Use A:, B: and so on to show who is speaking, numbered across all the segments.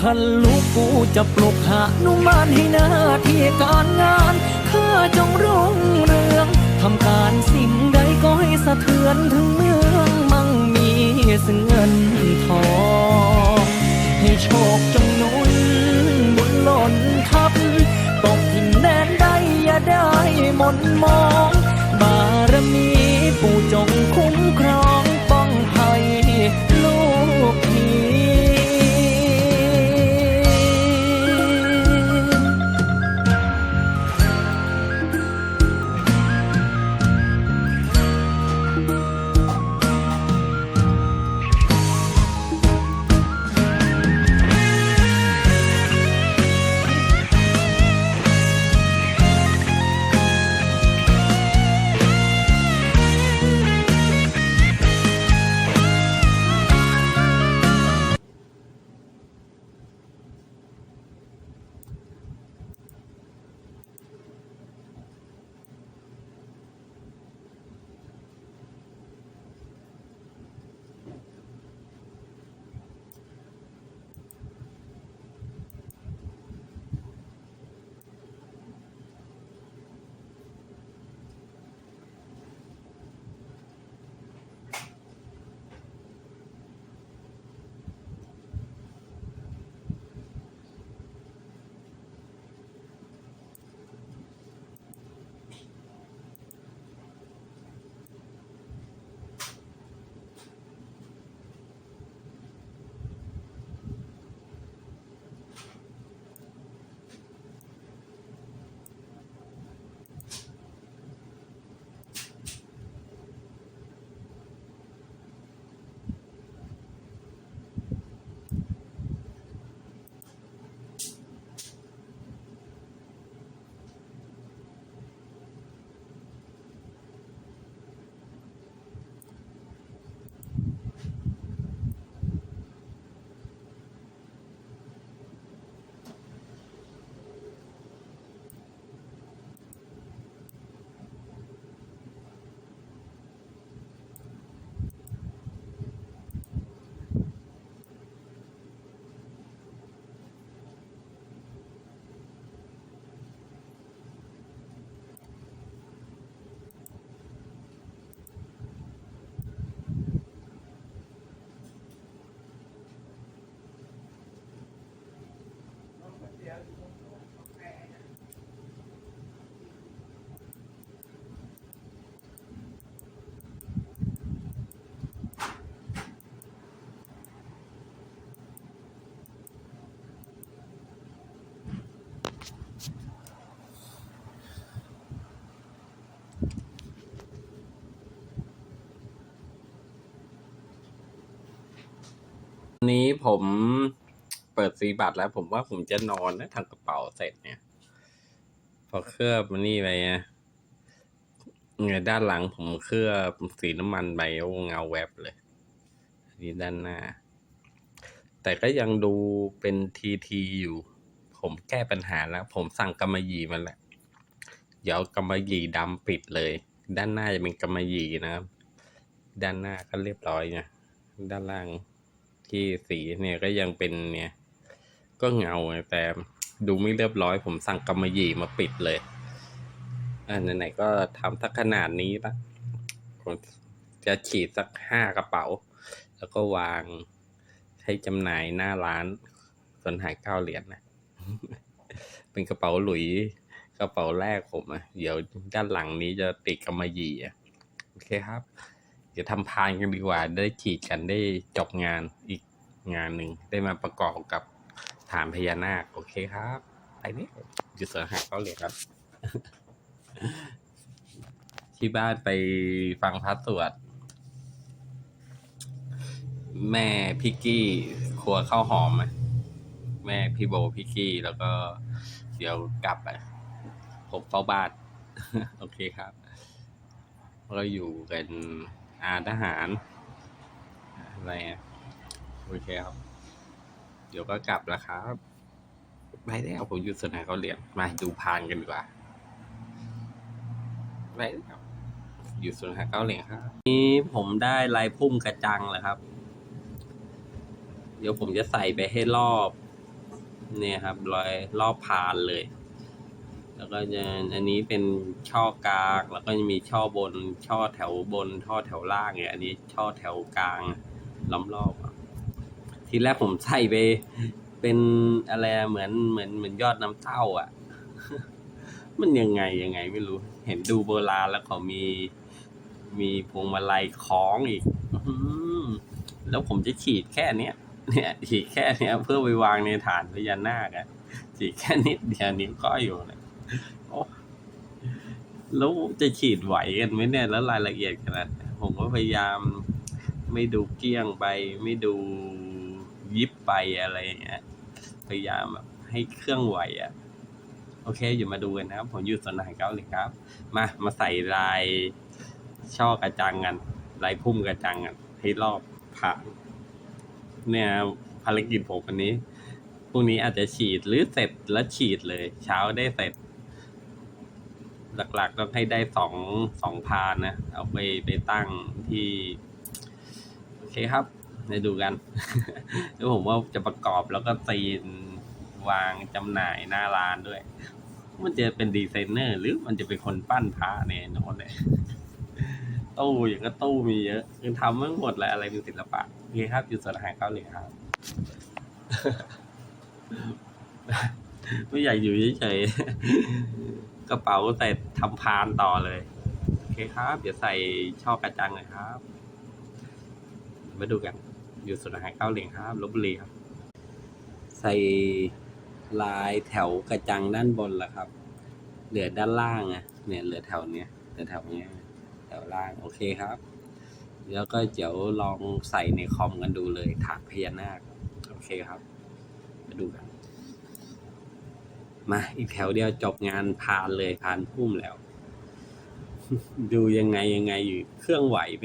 A: คันลูกกูจะปลุกหานุมานให้หน้าที่การงานข้าจงรุ่งเรืองทำการสิ่งใดก็ให้สะเทือนถึงเมืองมั่งมีซึ่งเงินทองให้โชคจงนุนบุญหล่นทับตกถิ่นแดนใดอย่าได้มนมอง บารมีปู่จงคุ้มครอง
B: นนี้ผมเปิดซีบัตรแล้ว ผมว่าผมจะนอนนะทางกระเป๋าเสร็จเนี่ย พอเคลือบมันนี่ไปเนี่ยด้านหลังผมเคลือบสีน้ำมันไปโอเงาแวบเลยนนี้ด้านหน้า แต่ก็ยังดูเป็นทีทีอยู่ ผมแก้ปัญหาแล้ว ผมสั่งกำมะหยี่มาแล้วเดี๋ยวกำมะหยี่ดำปิดเลย ด้านหน้าจะเป็นกำมะหยี่นะครับ ด้านหน้าก็เรียบร้อยนะด้านล่าง ที่สีเนี่ยก็ยังเป็นเนี่ย ก็เงาแต่ดูไม่เรียบร้อย ผมสั่งกำมะหยี่มาปิดเลยอ่าไหนๆก็ทำสักขนาดนี้ละผมจะฉีดสักห้ากระเป๋า แล้วก็วางให้จำหน่ายหน้าร้านส่วนหายเก้าเหรียญนะเป็นกระเป๋าหลุยกระเป๋าแรกผมอะเดี๋ยวด้านหลังนี้จะติดกำมะหยี่อะโอเคครับ เดี๋ยวทำพานกันดีกว่า ได้ฉีดกันได้จบงานอีกงานหนึ่งได้มาประกอบกับฐานพญานาค โอเคครับไปนี่อยู่เสือหาเขาเลยครับ ที่บ้านไปฟังพระสวด แม่พี่กี้ครัวข้าวหอมอะแม่พี่โบพี่กี้แล้วก็เดี๋ยวกลับอะผมเฝ้าบ้าน โอเคครับ เราอยู่กัน อาทหาร อะไรโอเคครับ เดี๋ยวก็กลับแล้วครับไปแล้วผมอยู่สนามเขาเหรียนมาดูพานกันดีกว่าไปแล้วอยู่สนามเขาเรียนครับนี่ผมได้ลายพุ่มกระจังแล้วครับ เดี๋ยวผมจะใส่ไปให้รอบ เนี่ยครับรอยรอบพานเลย แล้วก็จะอันนี้เป็นช่อกลาง แล้วก็จะมีช่อบน ช่อแถวบน ช่อแถวล่างเนี่ย อันนี้ช่อแถวกลางล้อมรอบทีแรกผมใส่ไปเป็นอะไรเหมือนเหมือนเหมือนยอดน้ำเต้าอะ มันยังไงยังไงไม่รู้ เห็นดูโบราณแล้วเขามี มีพวงมาลัยคล้องอีกแล้วผมจะฉีดแค่เนี้ยเนี่ยฉีดแค่เนี้ยเพื่อไปวางในฐานพญานาคอะฉีดแค่นิดเดียวนิ้วก้อยอยู่เลย แล้วจะฉีดไหวกันไหมเนี่ย แล้วรายละเอียดขนาดผมก็พยายาม ไม่ดูเกี้ยงไป ไม่ดูยิบไปอะไรอย่างเงี้ยพยายามแบบให้เครื่องไหวอะโอเคอยู่มาดูกันนะครับ ผมอยู่สนาหารเกาหลีครับ มามาใส่ลายช่อกระจังกันลายพุ่มกระจังกันให้รอบผ่านเนี่ยภารกิจผมวันนี้พรุ่งนี้อาจจะฉีดหรือเสร็จแล้วฉีดเลย เช้าได้เสร็จ หลักๆต้องให้ได้สองสองพานนะ เอาไปไปตั้งที่ โอเคครับมาดูกัน แล้วผมว่าจะประกอบแล้วก็ตีนวางจำหน่ายหน้าร้านด้วย มันจะเป็นดีไซเนอร์ หรือมันจะเป็นคนปั้นพระเนี่ยโน้ตเนี่ยตู้อย่างก็ตู้มีเยอะคือทำทั้งหมดแหละอะไรเป็นศิลปะโอเคครับอยู่สวนอาหารเกาหลีครับ ไม่อยากอยู่เฉยๆ กระเป๋าใส่ทำพานต่อเลย โอเคครับ เดี๋ยวใส่ช่อกระจังเลยครับ มาดูกัน อยู่สวนอาหารเก้าเหลีครับลบบุรีครับ ใส่ลายแถวกระจังด้านบนละครับ เหลือด้านล่างอะเนี่ยเหลือแถวเนี้ยเหลือแถวเนี้ยแถวล่างโอเคครับ แล้วก็เดี๋ยวลองใส่ในคอมกันดูเลยถากพญานาคโอเคครับ มาดูกัน มาอีกแถวเดียวจบงานผ่านเลยผ่านพุ่มแล้ว ดูยังไงยังไงอยู่เครื่องไหวไหม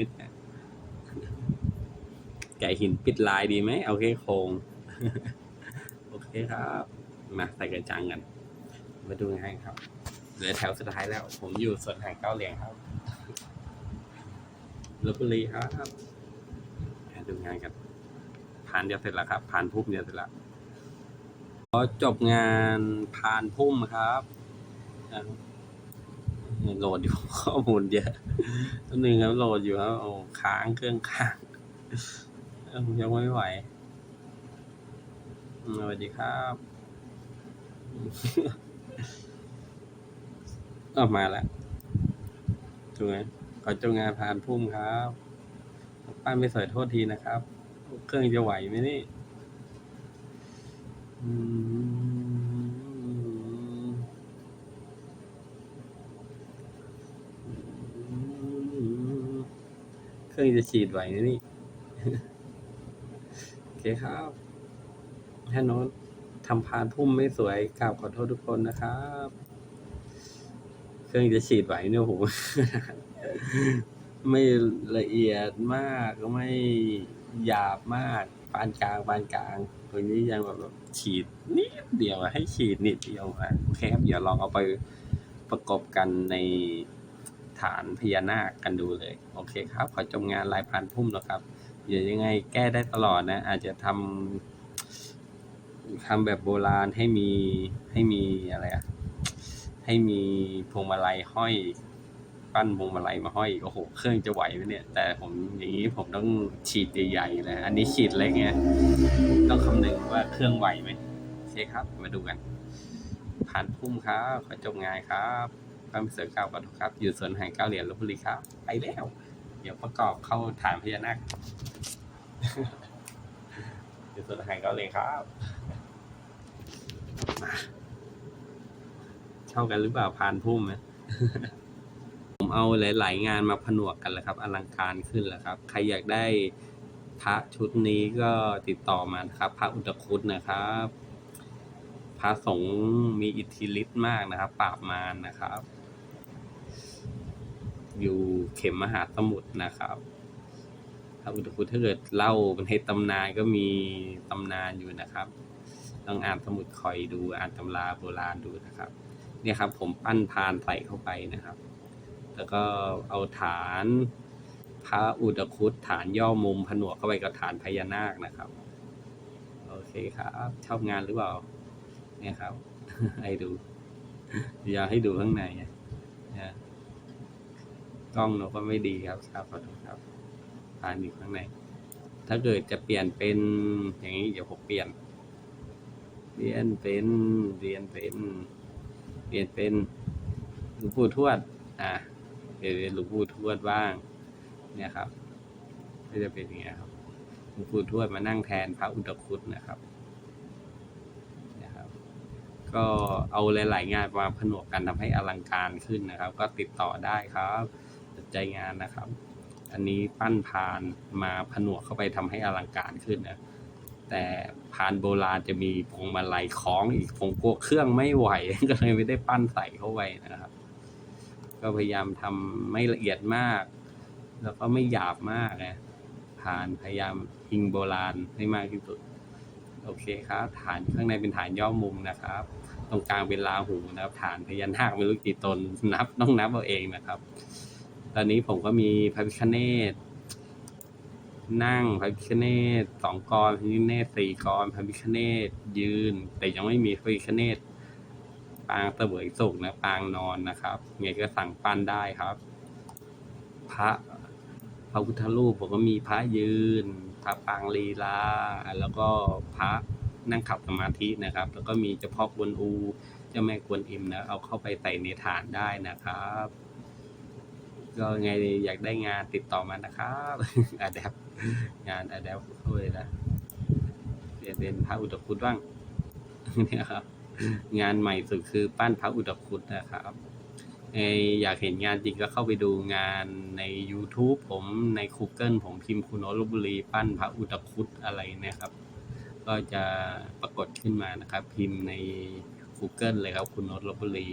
B: แกะหินปิดลายดีไหมเอาแค่โครงโอเคครับ มาใส่กระจังกัน มาดูให้ครับเหลือแถวสุดท้ายแล้ว ผมอยู่สวนแห่งเก้าเหลี่ยงครับลบบุรีครับดูงานกันผ่านเดียวเสร็จแล้วครับ ผ่านพุ่มเดียวเสร็จแล้ว พอจบงานผ่านพุ่มครับโหลดอยู่ข้อมูลเยอะตัวหนึ่งครับโหลดอยู่ครับโอ้ค้างเครื่องค้างเอ้ายังไม่ไหวอืมสวัสดีครับออกมาแล้วถูกไหมขอจงงานผ่านพุ่มครับป้าไม่สวยโทษทีนะครับ เครื่องจะไหวไหมนี่ เครื่องจะฉีดไหวไหมนี่ โอเคครับถ้าโน้ตทำพานพุ่มไม่สวยกราบขอโทษทุกคนนะครับ เครื่องจะฉีดไหวเนี่ยโหไม่ละเอียดมากไม่หยาบมาก ปานกลางปานกลาง วนี้ยังแบบแบบ ฉีดนิดเดียวอะให้ฉีดนิดเดียวอะโอเคครับ เดี๋ยวลองเอาไปประกอบกันในฐานพญานาคกันดูเลย โอเคครับ ขอจบงานลายพานพุ่มนะครับเดี๋ยวยังไงแก้ได้ตลอดนะ อาจจะทำทำแบบโบราณให้มีให้มีอะไรอะให้มีพวงมาลัยห้อย ปั้นวงมาลัยมาห้อยกโอ้โหเครื่องจะไหวไหมเนี่ย แต่ผมอย่างนี้ผมต้องฉีดใหญ่ๆเลยอันนี้ฉีดเล็กไงต้องคำนึงว่าเครื่องไหวไหมโอเคครับมาดูกัน ผ่านพุ่มครับขอจบงานครับป้าเสือเก้ากันครับ อยู่สวนแห่งเก้าเหรียญลบบุรีครับ ไปแล้ว เดี๋ยวประกอบเข้าฐานพญานาคอยู่สวนแห่งเก้าเหรียญครับมาเข้ากันหรือเปล่าผ่านพุ่มไหม เอาหลาย ๆ งานมาผนวกกันแหละครับ อลังการขึ้นแหละครับ ใครอยากได้พระชุดนี้ก็ติดต่อมาครับ พระอุตคุตนะครับ พระสงฆ์มีอิทธิฤทธิ์มากนะครับ ปราบมารนะครับ อยู่เข็มมหาสมุทรนะครับพระอุตคุตถ้าเกิดเล่าเป็นให้ตำนานก็มีตำนานอยู่นะครับต้องอ่านสมุดคอยดูอ่านตำราโบราณดูนะครับ เนี่ยครับ ผมปั้นพานใส่เข้าไปนะครับ แล้วก็เอาฐานพระอุดคุตฐานย่อมุมผนวกเข้าไปกับฐานพญานาคนะครับ โอเคครับ ชอบงานหรือเปล่า เนี่ยครับ ให้ดู อยากให้ดูข้างในนะกล้องเราก็ไม่ดีครับครับขอโทษครับผ่านอยู่ข้างใน ถ้าเกิดจะเปลี่ยนเป็นอย่างนี้เดี๋ยวผมเปลี่ยน เปลี่ยนเป็นเปลี่ยนเป็น เปลี่ยนเป็นหลวงปู่ทวด อ่ะเดี๋ยวหลวงปู่ทวดบ้าง เนี่ยครับ ก็จะเป็นอย่างเงี้ยครับหลวงปู่ทวดมานั่งแทนพระอุตคุตนะครับนะครับก็เอาหลาย ๆ งานมาผนวกกันทำให้อลังการขึ้นนะครับ ก็ติดต่อได้ครับสนใจงานนะครับ อันนี้ปั้นพานมาผนวกเข้าไปทำให้อลังการขึ้นนะแต่พานโบราณจะมีพวงมาลัยคล้องอีกผมกลัวเครื่องไม่ไหว ก็เลยไม่ได้ปั้นใส่เข้าไปนะครับ ก็พยายามทำไม่ละเอียดมาก แล้วก็ไม่หยาบมากนะฐานพยายามอิงโบราณให้มากที่สุด โอเคครับ ฐานข้างในเป็นฐานย่อมุมนะครับ ตรงกลางเป็นราหูนะครับ ฐานพญานาคไม่รู้กี่ตนนับต้องนับเอาเองนะครับ ตอนนี้ผมก็มีพระพิฆเนศนั่งพระพิฆเนศสองกรพระพิฆเนศสี่กรพระพิฆเนศยืน แต่ยังไม่มีพระพิฆเนศ ปางเสวยสุขนะปางนอนนะครับไงก็สั่งปั้นได้ครับ พระพระพุทธรูปผมก็มีพระยืน พระปางลีลา แล้วก็พระนั่งขับสมาธินะครับ แล้วก็มีเจ้าพ่อกวนอูเจ้าแม่กวนอิมนะเอาเข้าไปใส่ในฐานได้นะครับ ก็ไงอยากได้งานติดต่อมานะครับอาแดปงานอาแดปเข้าเลยนะเรียนเป็นพระอุตคุตบ้างนี่ครับ งานใหม่สุดคือปั้นพระอุตคุตนะครับไงอยากเห็นงานจริงก็เข้าไปดูงานใน YouTube ผมใน Google ผมพิมพ์คุณโนลบุรี ปั้นพระอุตคุตอะไรนะครับ ก็จะปรากฏขึ้นมานะครับ พิมพ์ใน Google เลยครับคุณโนลบุรี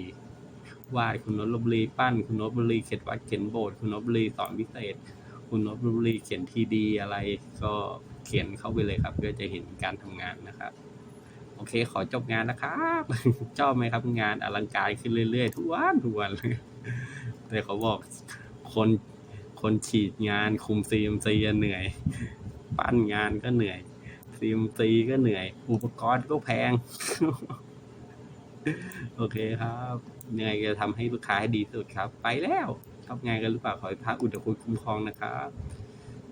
B: วาดคุณโนลบุรี ปั้นคุณโนลบุรีเขียนวัดเขียนโบสถ์คุณโนลบุรีสอนพิเศษ คุณโนลบุรีเขียนทีดีอะไร ก็เขียนเข้าไปเลยครับเพื่อจะเห็นการทำงานนะครับ เคขอจบงานนะครับชอบไหมครับงานอลังการขึ้นเรื่อยๆทุกวันทุกวันเลยแต่เขาบอกคนคนฉีดงานคุมซีมซีเหนื่อย ปั้นงานก็เหนื่อยซีมซีก็เหนื่อย อุปกรณ์ก็แพง โอเคครับยังไงจะทำให้ลูกค้าให้ดีสุดครับ ไปแล้วชอบงานกันหรือเปล่าขอให้พระอุตคุณคุ้มครองนะครับ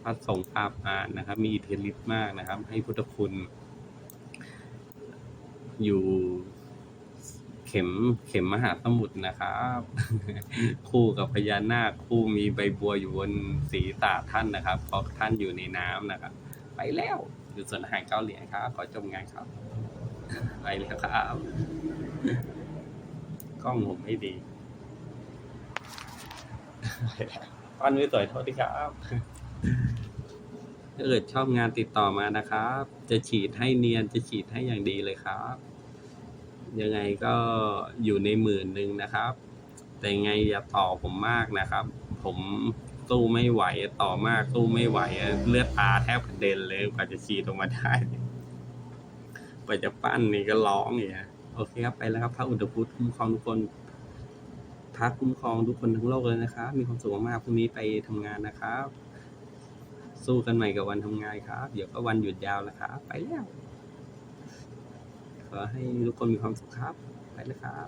B: พระสงฆ์ปราบมานะครับ มีอิทธิฤทธิ์มากนะครับ ให้พุทธคุณ อยู่เข็มเข็มมหาสมุทรนะครับ คู่กับพญานาคคู่มีใบบัวอยู่บนศีรษะท่านนะครับ เพราะท่านอยู่ในน้ำนะครับ ไปแล้วอยู่ส่วนอาหารเกาหลีครับ ขอจบงานครับ ไปแล้วครับกล้องผมไม่ดีปั้นไม่สวยโทษทีครับถ้าเกิดชอบงานติดต่อมานะครับ จะฉีดให้เนียนจะฉีดให้อย่างดีเลยครับ ยังไงก็อยู่ในหมื่นหนึ่งนะครับ แต่ไงอย่าต่อผมมากนะครับ ผมสู้ไม่ไหวต่อมากสู้ไม่ไหว เลือดตาแทบกระเด็นเลยกว่าจะฉีดออกมาได้กว่าจะปั้นนี่ก็ร้องอย่างเงี้ยโอเคครับไปแล้วครับพระอุตพุทธคุ้มครองทุกคนพระคุ้มครองทุกคนทั้งโลกเลยนะครับ มีความสุขมากๆพรุ่งนี้ไปทำงานนะครับ สู้กันใหม่กับวันทำงานครับ เดี๋ยวก็วันหยุดยาวแล้วครับ ไปแล้ว ขอให้ทุกคนมีความสุขครับ ไปแล้วครับ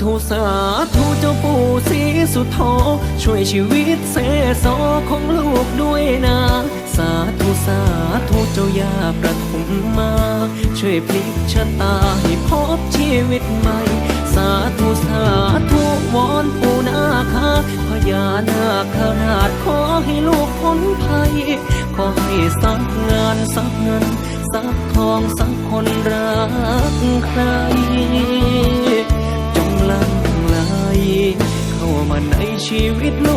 A: ธุสาธุเจ้าปู่ศรีสุโธช่วยชีวิตเสโสของลูกด้วยนะ สาธุสาธุเจ้ายาประทุมมา ช่วยพลิกชะตาให้พบชีวิตใหม่ สาธุสาธุวอนปู่นาคาพญานาคราชขอให้ลูกพ้นภัย ขอให้สักงานสักเงินสักทองสักคนรักใคร ชีวิต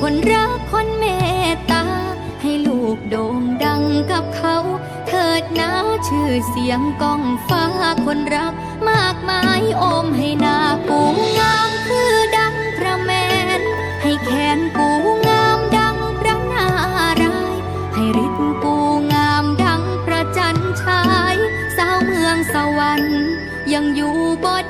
C: คนรักคนเมตตา ให้ลูกโด่งดังกับเขา เถิดนะชื่อเสียงก้องฟ้าคนรัก มากมายอมให้หน้าปูงามคือดังพระแมน ให้แขนปูงามดังพระนารายให้ฤทธิ์ปูงามดังพระจันทร์ฉาย สาวเมืองสวรรค์ยังอยู่บด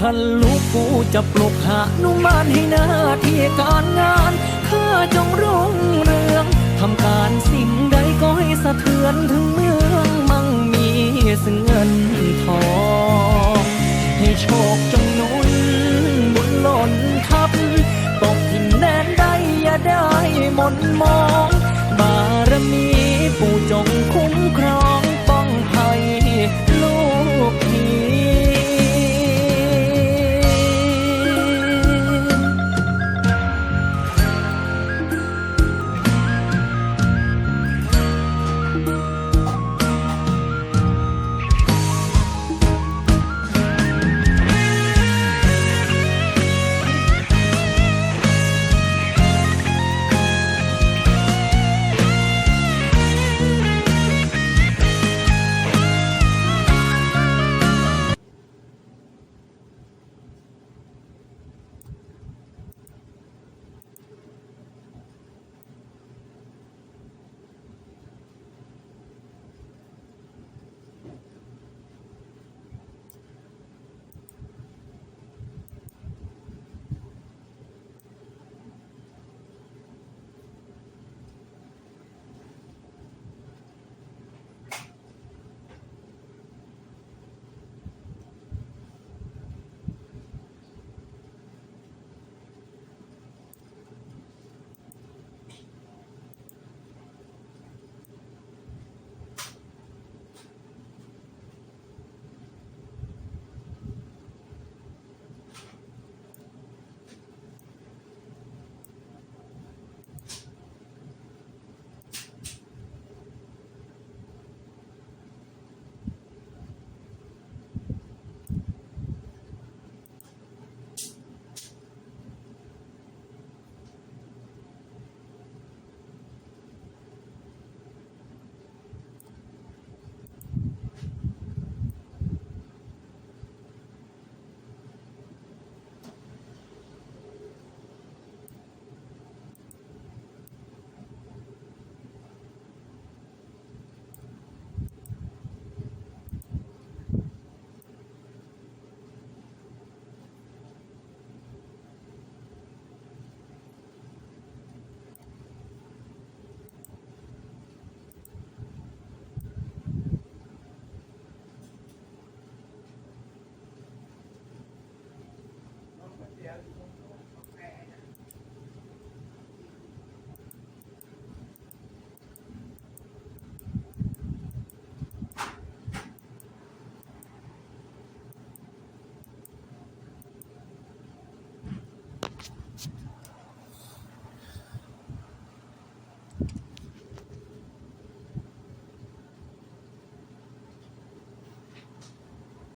C: ขัน
A: ลูกกูจะปลุกหานุมานให้หน้าที่การงานข้าจงรุ่งเรืองทำการสิ่งใดก็ให้สะเทือนถึงเมืองมั่งมีซึ่งเงินทองให้โชคจงนุนบุญล้นทับตกถิ่นแดนไดอย่าได้มนมอง บารมีปู่จงคุ้มครองป้องภัยลูกที